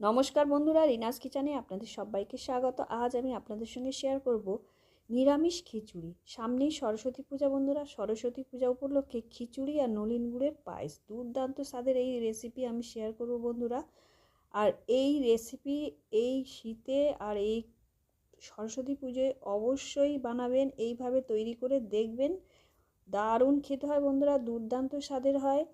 নমস্কার বন্ধুরা, রিনাস কিচানে আপনাদের সবাইকে স্বাগত। আজ আমি আপনাদের সঙ্গে শেয়ার করব নিরামিষ খিচুড়ি। সামনেই সরস্বতী পূজা বন্ধুরা, সরস্বতী পূজা উপলক্ষে খিচুড়ি আর নলিন গুড়ের পায়েস। দুর্দান্ত স্বাদের এই রেসিপি আমি শেয়ার করব বন্ধুরা। আর এই রেসিপি এই শীতে আর এই সরস্বতী পুজোয় অবশ্যই বানাবেন, এইভাবে তৈরি করে দেখবেন। দারুণ খেতে হয় বন্ধুরা, দুর্দান্ত স্বাদের হয়।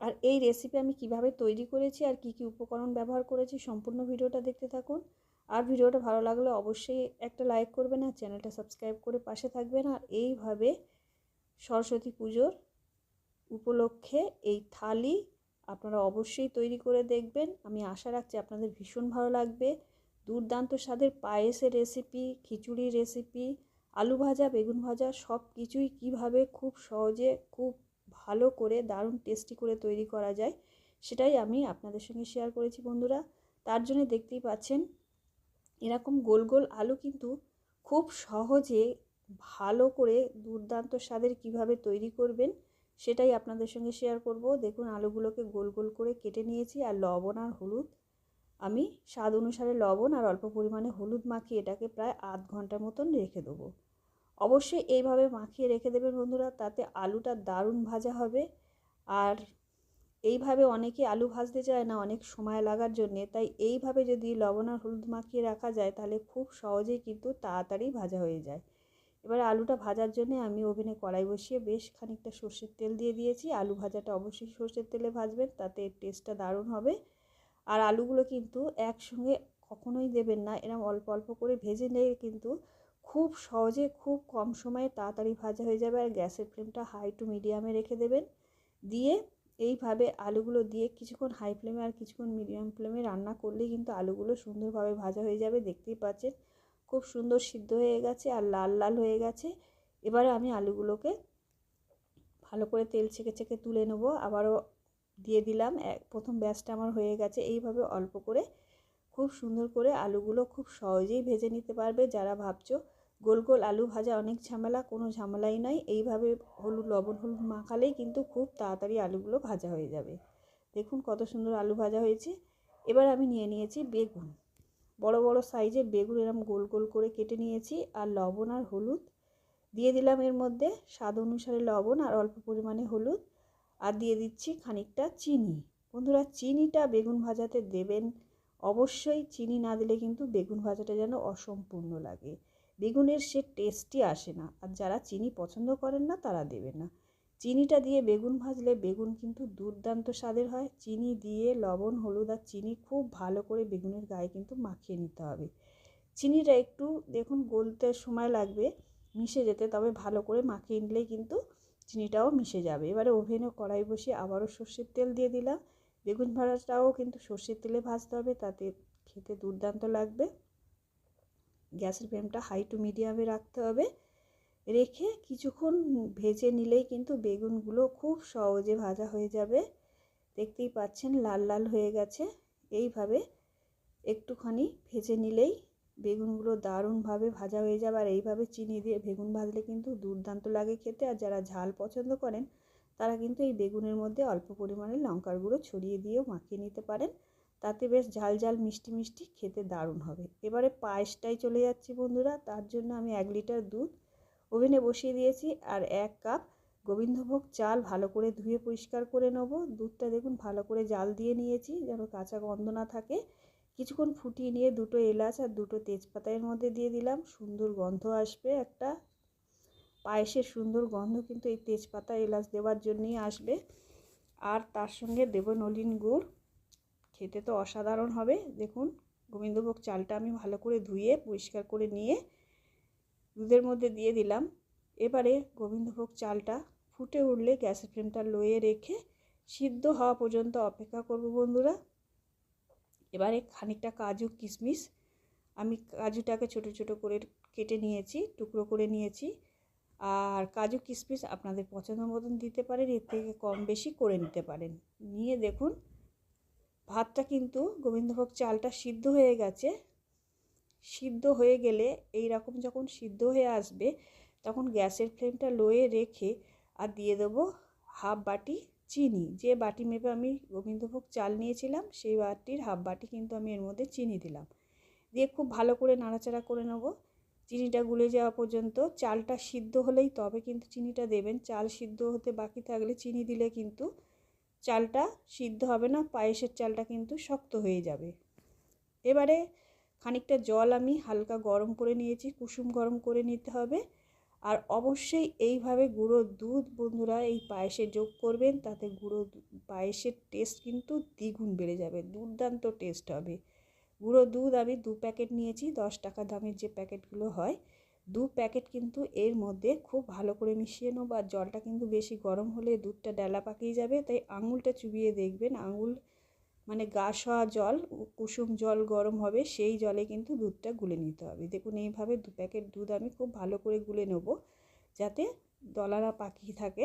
আর এই রেসিপি আমি কীভাবে তৈরি করেছি আর কি কি উপকরণ ব্যবহার করেছি সম্পূর্ণ ভিডিওটা দেখতে থাকুন। আর ভিডিওটা ভালো লাগলে অবশ্যই একটা লাইক করবেন আর চ্যানেলটা সাবস্ক্রাইব করে পাশে থাকবেন। আর এইভাবে সরস্বতী পুজোর উপলক্ষে এই থালি আপনারা অবশ্যই তৈরি করে দেখবেন। আমি আশা রাখছি আপনাদের ভীষণ ভালো লাগবে। দুর্দান্ত স্বাদের পায়েসের রেসিপি খিচুড়ির রেসিপি আলু ভাজা, বেগুন ভাজা সব কিছুই কীভাবে খুব সহজে, খুব ভালো করে, দারুণ টেস্টি করে তৈরি করা যায়, সেটাই আমি আপনাদের সঙ্গে শেয়ার করেছি বন্ধুরা। তার জন্য দেখতেই পাচ্ছেন, এরকম গোল গোল আলু কিন্তু খুব সহজে ভালো করে দুর্দান্ত স্বাদের কীভাবে তৈরি করবেন, সেটাই আপনাদের সঙ্গে শেয়ার করব। দেখুন, আলুগুলোকে গোল গোল করে কেটে নিয়েছি, আর লবণ আর হলুদ। আমি স্বাদ অনুসারে লবণ আর অল্প পরিমাণে হলুদ মাখিয়ে এটাকে প্রায় আধ ঘণ্টার মতন রেখে দেবো। অবশ্যই এইভাবে মাখিয়ে রেখে দেবেন বন্ধুরা, তাতে আলুটা দারুণ ভাজা হবে। আর এইভাবে অনেকে আলু ভাজতে চায় না অনেক সময় লাগার জন্যে, তাই এইভাবে যদি লবণ আর হলুদ মাখিয়ে রাখা যায়, তাহলে খুব সহজেই কিন্তু তাড়াতাড়ি ভাজা হয়ে যায়। এবার আলুটা ভাজার জন্য আমি ওভেনে কড়াই বসিয়ে বেশ খানিকটা সর্ষের তেল দিয়ে দিয়েছি। আলু ভাজাটা অবশ্যই সর্ষের তেলে ভাজবেন, তাতে টেস্টটা দারুণ হবে। আর আলুগুলো কিন্তু একসঙ্গে কখনোই দেবেন না এরকম অল্প অল্প করে ভেজে নিয়ে কিন্তু খুব সহজে খুব কম সময়ে তাড়াতাড়ি ভাজা হয়ে যাবে আর গ্যাসের ফ্লেমটা হাই টু মিডিয়ামে রেখে দেবেন। দিয়ে এইভাবে আলুগুলো দিয়ে কিছুক্ষণ হাই ফ্লেমে আর কিছুক্ষণ মিডিয়াম ফ্লেমে রান্না করলেই কিন্তু আলুগুলো সুন্দরভাবে ভাজা হয়ে যাবে, দেখতেই পাচ্ছেন। খুব সুন্দর সিদ্ধ হয়ে গেছে আর লাল লাল হয়ে গেছে। এবারে আমি আলুগুলোকে ভালো করে তেল ছেঁকে ছেঁকে তুলে নেব। আবারও দিয়ে দিলাম এক প্রথম ব্যাসটা আমার হয়ে গেছে। এইভাবে অল্প করে, খুব সুন্দর করে আলুগুলো খুব সহজেই ভেজে নিতে পারবে যারা ভাবছ। গোল গোল আলু ভাজা অনেক ঝামেলা, কোনো ঝামেলাই নাই এইভাবে হলুদ, লবণ, হলুদ মাখালেই কিন্তু খুব তাড়াতাড়ি আলুগুলো ভাজা হয়ে যাবে। দেখুন কত সুন্দর আলু ভাজা হয়েছে। এবার আমি নিয়ে নিয়েছি বেগুন। বড় বড় সাইজের বেগুন এরম গোল গোল করে কেটে নিয়েছি। আর লবণ আর হলুদ দিয়ে দিলাম এর মধ্যে। স্বাদ অনুসারে লবণ আর অল্প পরিমাণে হলুদ। আর দিয়ে দিচ্ছি খানিকটা চিনি। বন্ধুরা, চিনিটা বেগুন ভাজাতে দেবেন। অবশ্যই চিনি না দিলে কিন্তু বেগুন ভাজাটা যেন অসম্পূর্ণ লাগে। বেগুনের সে টেস্টই আসে না। আর যারা চিনি পছন্দ করেন না, তারা দেবেন না। চিনিটা দিয়ে বেগুন ভাজলে বেগুন কিন্তু দুর্দান্ত স্বাদের হয়। চিনি দিয়ে লবণ, হলুদ আর চিনি খুব ভালো করে বেগুনের গায়ে কিন্তু মাখিয়ে নিতে হবে। চিনিটা একটু দেখুন গলতে সময় লাগবে, মিশে যেতে, তবে ভালো করে মাখিয়ে নিলেই কিন্তু চিনিটাও মিশে যাবে। এবারে ওভেনে কড়াই বসিয়ে আবারও সর্ষের তেল দিয়ে দিলাম। বেগুন ভাজাটাও কিন্তু সর্ষের তেলে ভাজতে হবে, তাতে খেতে দুর্দান্ত লাগবে। গ্যাসের ফ্লেমটা হাই টু মিডিয়ামে রাখতে হবে। রেখে কিছুক্ষণ ভেজে নিলেই কিন্তু বেগুনগুলো খুব সহজে ভাজা হয়ে যাবে। দেখতেই পাচ্ছেন লাল লাল হয়ে গেছে। এইভাবে একটুখানি ভেজে নিলেই বেগুনগুলো দারুণভাবে ভাজা হয়ে যাবে। আর এইভাবে চিনি দিয়ে বেগুন ভাজলে কিন্তু দুর্দান্ত লাগে খেতে। আর যারা ঝাল পছন্দ করেন, তারা কিন্তু এই বেগুনের মধ্যে অল্প পরিমাণে লঙ্কার গুঁড়ো ছড়িয়ে দিয়েও মাখিয়ে নিতে পারেন। তাতে বেশ ঝাল ঝাল মিষ্টি মিষ্টি খেতে দারুণ হবে। এবারে পায়েসটাই চলে যাচ্ছি বন্ধুরা, তার জন্য আমি এক লিটার দুধ ওভেনে বসিয়ে দিয়েছি আর এক কাপ গোবিন্দভোগ চাল ভালো করে ধুয়ে পরিষ্কার করে নেব। দুধটা দেখুন ভালো করে জাল দিয়ে নিয়েছি যেন কাঁচা গন্ধ না থাকে। কিছুক্ষণ ফুটিয়ে নিয়ে দুটো এলাচ আর দুটো তেজপাতা এর মধ্যে দিয়ে দিলাম, সুন্দর গন্ধ আসবে একটা। পায়েসের সুন্দর গন্ধ কিন্তু এই তেজপাতা এলাচ দেওয়ার জন্যই আসবে। আর তার সঙ্গে দেব নলিন গুড়। খেতে তো অসাধারণ হবে। দেখুন, গোবিন্দভোগ চালটা আমি ভালো করে ধুয়ে, পরিষ্কার করে নিয়ে দুধের মধ্যে দিয়ে দিলাম। এবারে গোবিন্দভোগ চালটা ফুটে উঠলে গ্যাসের ফ্লেমটা লোয়ে রেখে সিদ্ধ হওয়া পর্যন্ত অপেক্ষা করব বন্ধুরা। এবারে খানিকটা কাজু কিশমিশ। আমি কাজুটাকে ছোট ছোট করে কেটে নিয়েছি, টুকরো করে নিয়েছি। আর কাজু কিশমিশ আপনাদের পছন্দ মতন দিতে পারেন, এর থেকে কম বেশি করে নিতে পারেন। নিয়ে দেখুন ভাতটা কিন্তু গোবিন্দভোগ চালটা সিদ্ধ হয়ে গেছে। সিদ্ধ হয়ে গেলে এই রকম যখন সিদ্ধ হয়ে আসবে, তখন গ্যাসের ফ্লেমটা লোয়ে রেখে আর দিয়ে দেবো হাফ বাটি চিনি। যে বাটি মেপে আমি গোবিন্দভোগ চাল নিয়েছিলাম, সেই বাটির হাফ বাটি কিন্তু আমি এর মধ্যে চিনি দিলাম। দিয়ে খুব ভালো করে নাড়াচাড়া করে নেব। চিনিটা গুলে যাওয়া পর্যন্ত চালটা সিদ্ধ হলেই তবে কিন্তু চিনিটা দেবেন। চাল সিদ্ধ হতে বাকি থাকলে চিনি দিলে কিন্তু চালটা সিদ্ধ হবে না, পায়েসের চালটা কিন্তু শক্ত হয়ে যাবে। এবারে খানিকটা জল আমি হালকা গরম করে নিয়েছি, কুসুম গরম করে নিতে হবে। আর অবশ্যই এইভাবে গুঁড়ো দুধ, বন্ধুরা, এই পায়েসে যোগ করবেন, তাতে গুঁড়ো পায়েসের টেস্ট কিন্তু দ্বিগুণ বেড়ে যাবে, দুর্দান্ত টেস্ট হবে। গুঁড়ো দুধ আমি দু প্যাকেট নিয়েছি, দশ টাকা দামের যে প্যাকেটগুলো হয় দু প্যাকেট কিন্তু এর মধ্যে খুব ভালো করে মিশিয়ে নেব আর জলটা কিন্তু বেশি গরম হলে দুধটা ডেলা পাকিয়ে যাবে। তাই আঙুলটা চুবিয়ে দেখবেন, আঙুল মানে গা শোয়া জল, কুসুম জল গরম হবে, সেই জলে কিন্তু দুধটা গুলে নিতে হবে। দেখুন, এইভাবে দু প্যাকেট দুধ আমি খুব ভালো করে গুলে নেব যাতে দলারা পাকিয়ে থাকে।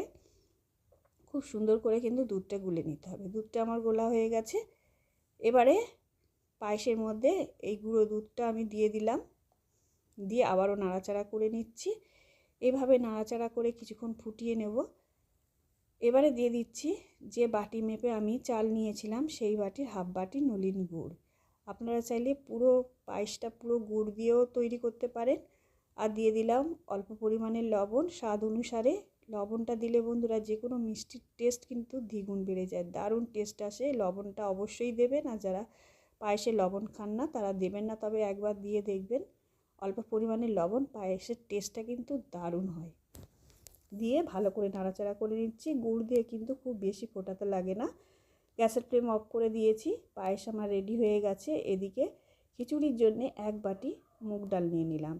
খুব সুন্দর করে কিন্তু দুধটা গুলে নিতে হবে। দুধটা আমার গোলা হয়ে গেছে। এবারে পায়েসের মধ্যে এই গুঁড়ো দুধটা আমি দিয়ে দিলাম। দিয়ে আবারও নাড়াচাড়া করে নিচ্ছি। এভাবে নাড়াচাড়া করে কিছুক্ষণ ফুটিয়ে নেব। এবারে দিয়ে দিচ্ছি যে বাটি মেপে আমি চাল নিয়েছিলাম, সেই বাটির হাফ বাটি নলিন গুড়। আপনারা চাইলে পুরো পায়েসটা পুরো গুড় দিয়েও তৈরি করতে পারেন। আর দিয়ে দিলাম অল্প পরিমাণে লবণ। স্বাদ অনুসারে লবণটা দিলে বন্ধুরা যে কোনো মিষ্টির টেস্ট কিন্তু দ্বিগুণ বেড়ে যায়। দারুণ টেস্ট আসে। লবণটা অবশ্যই দেবেন। আর যারা পায়েসে লবণ খান না, তারা দেবেন না। তবে একবার দিয়ে দেখবেন। অল্প পরিমাণে লবণ, পায়েসের টেস্টটা কিন্তু দারুণ হয়। দিয়ে ভালো করে নাড়াচাড়া করে নিচ্ছি। গুড় দিয়ে কিন্তু খুব বেশি ফোটাতে লাগে না। গ্যাসের ফ্লেম অফ করে দিয়েছি। পায়েস আমার রেডি হয়ে গেছে। এদিকে খিচুড়ির জন্য এক বাটি মুগ ডাল নিয়ে নিলাম।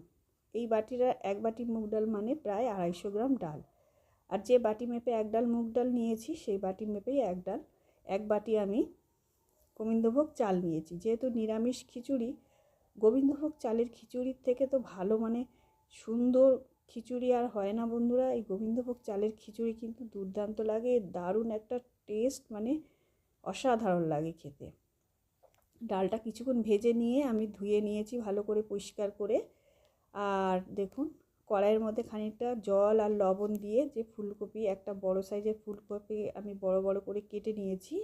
এই বাটিটা, এক বাটি মুগ ডাল মানে প্রায় আড়াইশো গ্রাম ডাল। আর যে বাটি মেপে এক ডাল মুগ ডাল নিয়েছি, সেই বাটি মেপেই এক ডাল, এক বাটি আমি গোবিন্দভোগ চাল নিয়েছি। যেহেতু নিরামিষ খিচুড়ি গোবিন্দভোগ চালের খিচুড়ির থেকে তো ভালো মানে সুন্দর খিচুড়ি আর হয় না বন্ধুরা। এই গোবিন্দভোগ চালের খিচুড়ি কিন্তু দুর্দান্ত লাগে, দারুণ একটা টেস্ট মানে অসাধারণ লাগে খেতে। ডালটা কিছুক্ষণ ভেজে নিয়ে আমি ধুয়ে নিয়েছি ভালো করে পরিষ্কার করে। আর দেখুন, কড়াইয়ের মধ্যে খানিকটা জল আর লবণ দিয়ে যে ফুলকপি, একটা বড় সাইজের ফুলকপি আমি বড় বড় করে কেটে নিয়েছি।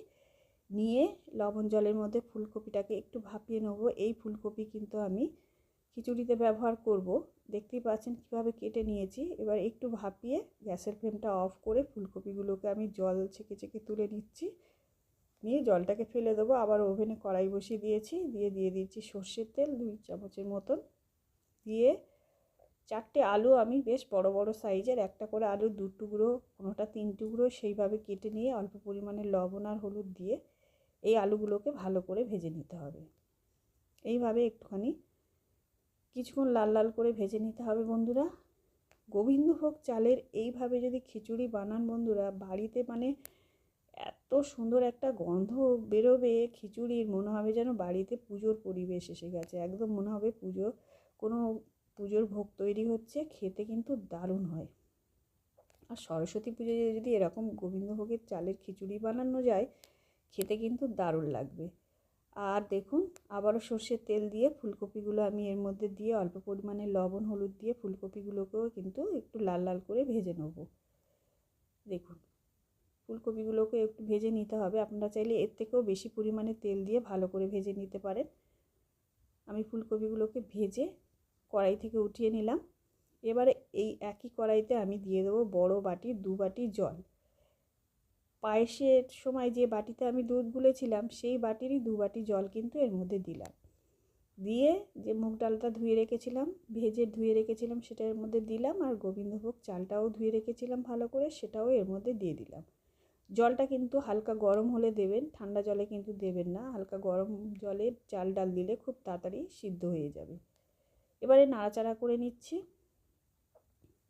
নিয়ে লবণ জলের মধ্যে ফুলকপিটাকে একটু ভাপিয়ে নেব। এই ফুলকপি কিন্তু আমি খিচুড়িতে ব্যবহার করব। দেখতেই পাচ্ছেন কীভাবে কেটে নিয়েছি। এবার একটু ভাপিয়ে গ্যাসের ফ্লেমটা অফ করে ফুলকপিগুলোকে আমি জল ছেঁকে ছেঁকে তুলে নিচ্ছি। নিয়ে জলটাকে ফেলে দেবো। আবার ওভেনে কড়াই বসিয়ে দিয়েছি। দিয়ে দিয়ে দিচ্ছি সর্ষের তেল দুই চামচের মতন। দিয়ে চারটে আলু আমি বেশ বড় বড় সাইজের একটা করে আলু দু টুকরো, কোনোটা তিন টুকরো সেইভাবে কেটে নিয়ে অল্প পরিমাণে লবণ আর হলুদ দিয়ে এই আলুগুলোকে ভালো করে ভেজে নিতে হবে। এইভাবে একটুখানি কিছুক্ষণ লাল লাল করে ভেজে নিতে হবে বন্ধুরা। গোবিন্দভোগ চালের এইভাবে যদি খিচুড়ি বানান বন্ধুরা, বাড়িতে মানে এত সুন্দর একটা গন্ধ বেরোবে, খিচুড়ির মনে হবে যেন বাড়িতে পুজোর পরিবেশ এসে গেছে। একদম মনে হবে পুজো, কোনো পুজোর ভোগ তৈরি হচ্ছে, খেতে কিন্তু দারুণ হয়। আর সরস্বতী পুজোয় যদি এরকম গোবিন্দভোগের চালের খিচুড়ি বানানো যায় খেতে কিন্তু দারুণ লাগবে। আর দেখুন, আবারও সর্ষের তেল দিয়ে ফুলকপিগুলো আমি এর মধ্যে দিয়ে অল্প পরিমাণে লবণ, হলুদ দিয়ে ফুলকপিগুলোকেও কিন্তু একটু লাল লাল করে ভেজে নেব। দেখুন, ফুলকপিগুলোকে একটু ভেজে নিতে হবে। আপনারা চাইলে এর থেকেও বেশি পরিমাণে তেল দিয়ে ভালো করে ভেজে নিতে পারেন। আমি ফুলকপিগুলোকে ভেজে কড়াই থেকে উঠিয়ে নিলাম। এবারে এই একই কড়াইতে আমি দিয়ে দেবো বড় বাটি, দু বাটি জল। পায়েসের সময় যে বাটিতে আমি দুধ গুলেছিলাম, সেই বাটিরই দু বাটি জল কিন্তু এর মধ্যে দিলাম। দিয়ে যে মুগ ডালটা ধুয়ে রেখেছিলাম, ভেজে ধুয়ে রেখেছিলাম, সেটা এর মধ্যে দিলাম আর গোবিন্দভোগ চালটাও ধুয়ে রেখেছিলাম ভালো করে, সেটাও এর মধ্যে দিয়ে দিলাম। জলটা কিন্তু হালকা গরম হলে দেবেন, ঠান্ডা জলে কিন্তু দেবেন না। হালকা গরম জলে চাল ডাল দিলে খুব তাড়াতাড়ি সিদ্ধ হয়ে যাবে। এবারে নাড়াচাড়া করে নিচ্ছি।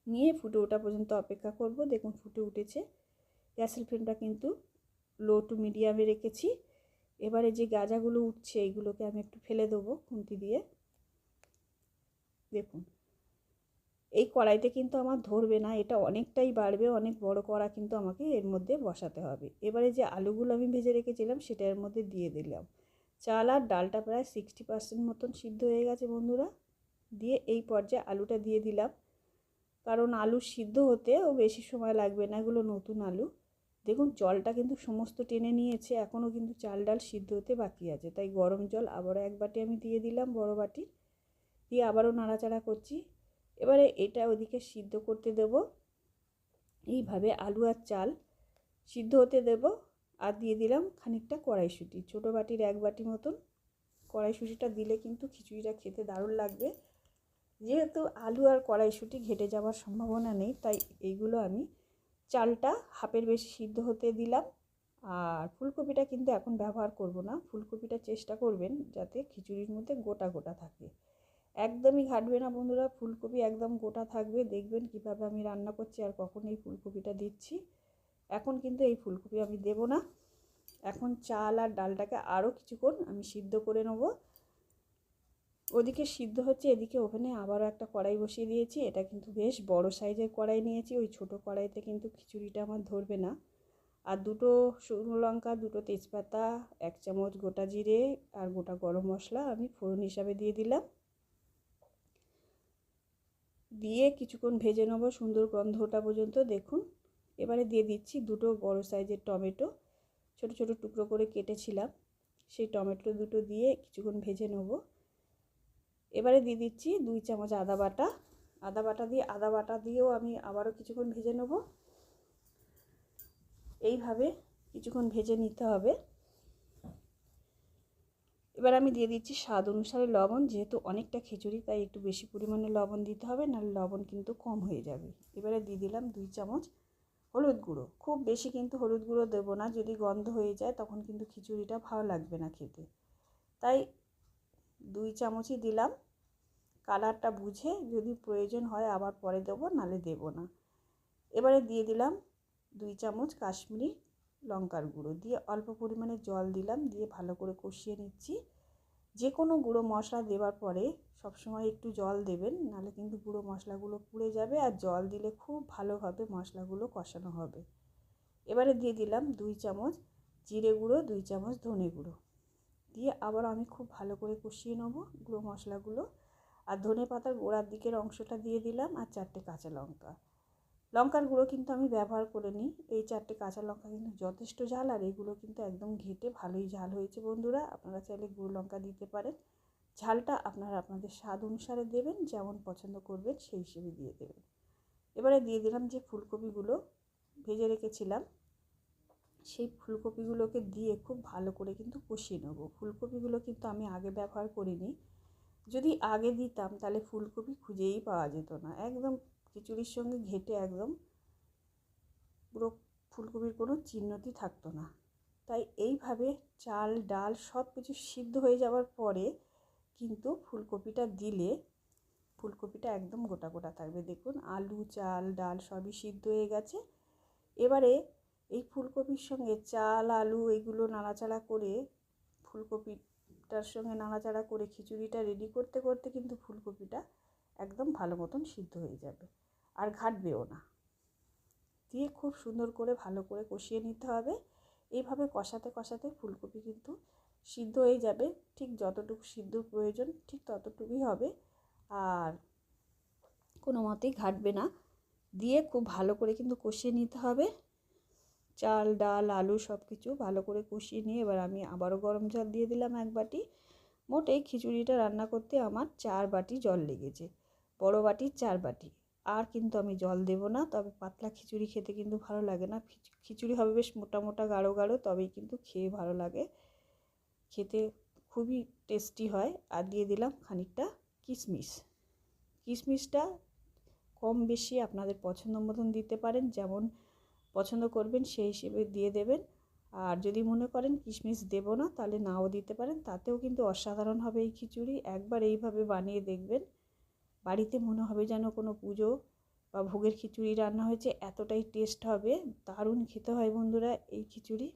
নিয়ে ফুটে ওঠা পর্যন্ত অপেক্ষা করব। দেখুন ফুটে উঠেছে। গ্যাসের ফ্লেমটা কিন্তু লো টু মিডিয়ামে রেখেছি। এবারে যে গাজাগুলো উঠছে এইগুলোকে আমি একটু ফেলে দেবো খুন্তি দিয়ে। দেখুন, এই কড়াইতে কিন্তু আমার ধরবে না, এটা অনেকটাই বাড়বে, অনেক বড় কড়া কিন্তু আমাকে এর মধ্যে বসাতে হবে। এবারে যে আলুগুলো আমি ভেজে রেখেছিলাম, সেটা এর মধ্যে দিয়ে দিলাম। চাল আর ডালটা প্রায় সিক্সটি পার্সেন্ট মতন সিদ্ধ হয়ে গেছে বন্ধুরা। দিয়ে এই পর্যায়ে আলুটা দিয়ে দিলাম। কারণ আলু সিদ্ধ হতে ও বেশি সময় লাগবে না এগুলো নতুন আলু। দেখুন, জলটা কিন্তু সমস্ত টেনে নিয়েছে, এখনও কিন্তু চাল ডাল সিদ্ধ হতে বাকি আছে। তাই গরম জল আবারও এক বাটি আমি দিয়ে দিলাম বড় বাটি, দিয়ে আবারও নাড়াচাড়া করছি। এবারে এটা ওদিকে সিদ্ধ করতে দেব। এইভাবে আলু আর চাল সিদ্ধ হতে দেব, আর দিয়ে দিলাম খানিকটা কড়াইশুঁটি। ছোটো বাটির এক বাটি মতন। কড়াইশুঁটিটা দিলে কিন্তু খিচুড়িটা খেতে দারুণ লাগবে। যেহেতু আলু আর কড়াইশুঁটি ঘেটে যাওয়ার সম্ভাবনা নেই, তাই এইগুলো আমি চালটা হাফের বেশি সিদ্ধ হতে দিলাম। আর ফুলকপিটা কিন্তু এখন ব্যবহার করব না। ফুলকপিটা চেষ্টা করবেন যাতে খিচুড়ির মধ্যে গোটা গোটা থাকে। একদমই ঘাটবে না বন্ধুরা, ফুলকপি একদম গোটা থাকবে। দেখবেন কীভাবে আমি রান্না করছি আর কখন এই ফুলকপিটা দিচ্ছি। এখন কিন্তু এই ফুলকপি আমি দেব না। এখন চাল আর ডালটাকে আরও কিছুক্ষণ আমি সিদ্ধ করে নেব। ওদিকে সিদ্ধ হচ্ছে, এদিকে ওভেনে আবারও একটা কড়াই বসিয়ে দিয়েছি। এটা কিন্তু বেশ বড় সাইজের কড়াই নিয়েছি, ওই ছোট কড়াইতে কিন্তু খিচুড়িটা আমার ধরবে না। আর দুটো শুকনো লঙ্কা, দুটো তেজপাতা, এক চামচ গোটা জিরে আর গোটা গরম মশলা আমি ফোড়ন হিসাবে দিয়ে দিলাম। দিয়ে কিছুক্ষণ ভেজে নেব, সুন্দর গন্ধ ওঠা পর্যন্ত দেখুন। এবারে দিয়ে দিচ্ছি দুটো বড় সাইজের টমেটো, ছোট ছোট টুকরো করে কেটেছিলাম। সেই টমেটো দুটো দিয়ে কিছুক্ষণ ভেজে নেব। এবারে দিয়ে দিচ্ছি দুই চামচ আদা বাটা। আদা বাটা দিয়ে, আদা বাটা দিয়েও আমি আবারও কিছুক্ষণ ভেজে নেব। এইভাবে কিছুক্ষণ ভেজে নিতে হবে। এবার আমি দিয়ে দিচ্ছি স্বাদ অনুসারে লবণ, যেহেতু অনেকটা খিচুড়ি, তাই একটু বেশি পরিমাণে লবণ দিতে হবে, নাহলে লবণ কিন্তু কম হয়ে যাবে। এবারে দিয়ে দিলাম দুই চামচ হলুদ গুঁড়ো। খুব বেশি কিন্তু হলুদ গুঁড়ো দেবো না, যদি গন্ধ হয়ে যায় তখন কিন্তু খিচুড়িটা ভালো লাগবে না খেতে। তাই দুই চামচই দিলাম। কালারটা বুঝে যদি প্রয়োজন হয় আবার পরে দেবো, নালে দেবো না। এবারে দিয়ে দিলাম দুই চামচ কাশ্মীরি লঙ্কার গুঁড়ো। দিয়ে অল্প পরিমাণে জল দিলাম, দিয়ে ভালো করে কষিয়ে নিচ্ছি। যে কোনো গুঁড়ো মশলা দেওয়ার পরে সবসময় একটু জল দেবেন নাহলে কিন্তু গুঁড়ো মশলাগুলো পুড়ে যাবে আর জল দিলে খুব ভালোভাবে মশলাগুলো কষানো হবে। এবারে দিয়ে দিলাম দুই চামচ জিরে গুঁড়ো, দুই চামচ ধনে গুঁড়ো। দিয়ে আবার আমি খুব ভালো করে কষিয়ে নেব গুঁড়ো মশলাগুলো। আর ধনে পাতার গোড়ার দিকের অংশটা দিয়ে দিলাম আর চারটে কাঁচা লঙ্কা। লঙ্কার গুঁড়ো কিন্তু আমি ব্যবহার করে নিই এই চারটে কাঁচা লঙ্কা কিন্তু যথেষ্ট ঝাল আর এগুলো কিন্তু একদম ঘেটে ভালোই ঝাল হয়েছে বন্ধুরা। আপনারা চাইলে গুঁড়ো লঙ্কা দিতে পারেন। ঝালটা আপনারা আপনাদের স্বাদ অনুসারে দেবেন, যেমন পছন্দ করবেন সেই হিসেবে দিয়ে দেবেন। এবারে দিয়ে দিলাম যে ফুলকপিগুলো, ভেজে রেখেছিলাম। সেই ফুলকপিগুলোকে দিয়ে খুব ভালো করে কিন্তু কষিয়ে নেব। ফুলকপিগুলো কিন্তু আমি আগে ব্যবহার করিনি। যদি আগে দিতাম তাহলে ফুলকপি খুঁজেই পাওয়া যেত না। একদম খিচুড়ির সঙ্গে ঘেটে একদম পুরো ফুলকপির কোনো চিহ্নতি থাকতো না। তাই এইভাবে চাল, ডাল সব কিছু সিদ্ধ হয়ে যাওয়ার পরে কিন্তু ফুলকপিটা দিলে ফুলকপিটা একদম গোটা গোটা থাকবে। দেখুন, আলু, চাল, ডাল সবই সিদ্ধ হয়ে গেছে। এবারে এই ফুলকপির সঙ্গে চাল, আলু এগুলো নাড়াচাড়া করে, ফুলকপিটার সঙ্গে নাড়াচাড়া করে খিচুড়িটা রেডি করতে করতে কিন্তু ফুলকপিটা একদম ভালো মতন সিদ্ধ হয়ে যাবে। আর ঘাটবেও না। দিয়ে খুব সুন্দর করে ভালো করে কষিয়ে নিতে হবে। এইভাবে কষাতে কষাতে ফুলকপি কিন্তু সিদ্ধ হয়ে যাবে। ঠিক যতটুকু সিদ্ধ প্রয়োজন ঠিক ততটুকুই হবে। আর কোনো মতেই ঘাটবে না। দিয়ে খুব ভালো করে কিন্তু কষিয়ে নিতে হবে। চাল, ডাল, আলু সব কিছু ভালো করে কষিয়ে নিয়ে এবার আমি আবারও গরম জল দিয়ে দিলাম এক বাটি। মোট এই খিচুড়িটা রান্না করতে আমার চার বাটি জল লেগেছে, বড় বাটির চার বাটি। আর কিন্তু আমি জল দেব না, তবে পাতলা খিচুড়ি খেতে কিন্তু ভালো লাগে না। খিচুড়ি হবে বেশ মোটা মোটা, গাঢ় গাঢ়, তবেই কিন্তু খেয়ে ভালো লাগে। খেতে খুবই টেস্টি হয়। আর দিয়ে দিলাম খানিকটা কিশমিশ। কিশমিশটা কম বেশি আপনাদের পছন্দ মতন দিতে পারেন। যেমন পছন্দ করবেন সেই হিসেবে দিয়ে দেবেন। আর যদি মনে করেন কিশমিশ দেব না, তাহলে নাও দিতে পারেন, তাতেও কিন্তু অসাধারণ হবে এই খিচুড়ি। একবার এইভাবে বানিয়ে দেখবেন, বাড়িতে মনে হবে যেন কোনো পুজো বা ভোগের খিচুড়ি রান্না হয়েছে, এতটাই টেস্ট হবে, দারুণ খেতে হয় বন্ধুরা এই খিচুড়ি।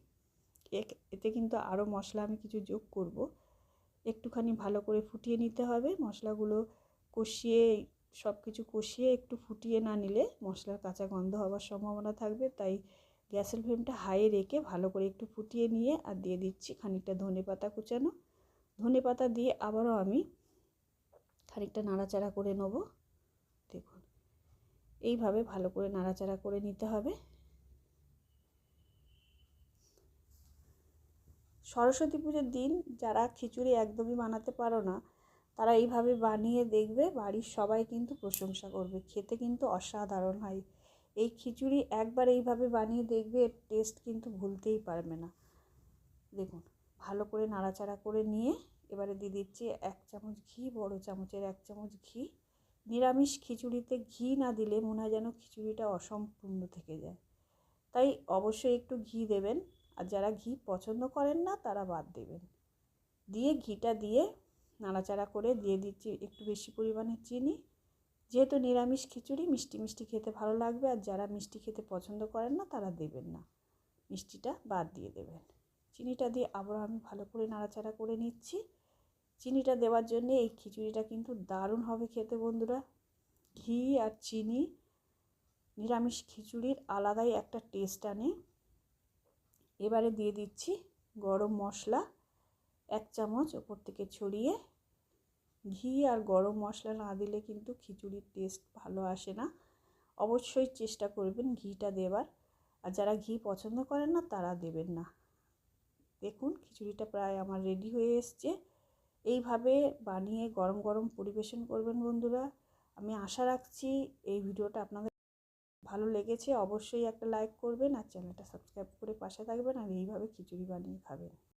এতে কিন্তু আরও মশলা আমি কিছু যোগ করব। একটুখানি ভালো করে ফুটিয়ে নিতে হবে, মশলাগুলো কষিয়ে সব কিছু কষিয়ে একটু ফুটিয়ে না নিলে মশলার কাঁচা গন্ধ হওয়ার সম্ভাবনা থাকবে। তাই গ্যাসের ফ্লেমটা হাই রেখে ভালো করে একটু ফুটিয়ে নিয়ে আর দিয়ে দিচ্ছি খানিকটা ধনে পাতা কুচানো। ধনে পাতা দিয়ে আবারও আমি খানিকটা নাড়াচাড়া করে নেব। দেখুন, এইভাবে ভালো করে নাড়াচাড়া করে নিতে হবে। সরস্বতী পুজোর দিন যারা খিচুড়ি একদমই বানাতে পারো না তারা এইভাবে বানিয়ে দেখবে, বাড়ির সবাই কিন্তু প্রশংসা করবে। খেতে কিন্তু অসাধারণ হয়। এই খিচুড়ি একবার এইভাবে বানিয়ে দেখবে, এর টেস্ট কিন্তু ভুলতেই পারবে না। দেখুন, ভালো করে নাড়াচাড়া করে নিয়ে এবারে দিয়ে দিচ্ছি এক চামচ ঘি, বড় চামচের এক চামচ ঘি। নিরামিষ খিচুড়িতে ঘি না দিলে মনে হয় যেন খিচুড়িটা অসম্পূর্ণ থেকে যায়। তাই অবশ্যই একটু ঘি দেবেন। আর যারা ঘি পছন্দ করেন না, তারা বাদ দেবেন। দিয়ে ঘিটা দিয়ে নাড়াচাড়া করে দিয়ে দিচ্ছি একটু বেশি পরিমাণে চিনি। যেহেতু নিরামিষ খিচুড়ি, মিষ্টি মিষ্টি খেতে ভালো লাগবে আর যারা মিষ্টি খেতে পছন্দ করেন না, তারা দেবেন না। মিষ্টিটা বাদ দিয়ে দেবেন। চিনিটা দিয়ে আবার আমি ভালো করে নাড়াচাড়া করে নিচ্ছি। চিনিটা দেওয়ার জন্য এই খিচুড়িটা কিন্তু দারুণ হবে খেতে বন্ধুরা। ঘি আর চিনি নিরামিষ খিচুড়ির আলাদাই একটা টেস্ট আনে। এবারে দিয়ে দিচ্ছি গরম মশলা। এক চামচ ওপর থেকে ছড়িয়ে ঘি আর গরম মশলা না দিলে কিন্তু খিচুড়ির টেস্ট ভালো আসে না। অবশ্যই চেষ্টা করবেন ঘিটা দেবার। আর যারা ঘি পছন্দ করেন না, তারা দেবেন না। দেখুন, খিচুড়িটা প্রায় আমার রেডি হয়ে এসছে। এইভাবে বানিয়ে গরম গরম পরিবেশন করবেন বন্ধুরা। আমি আশা রাখছি এই ভিডিওটা আপনাদের ভালো লেগেছে। অবশ্যই একটা লাইক করবেন আর চ্যানেলটা সাবস্ক্রাইব করে পাশে থাকবেন আর এইভাবে খিচুড়ি বানিয়ে খাবেন।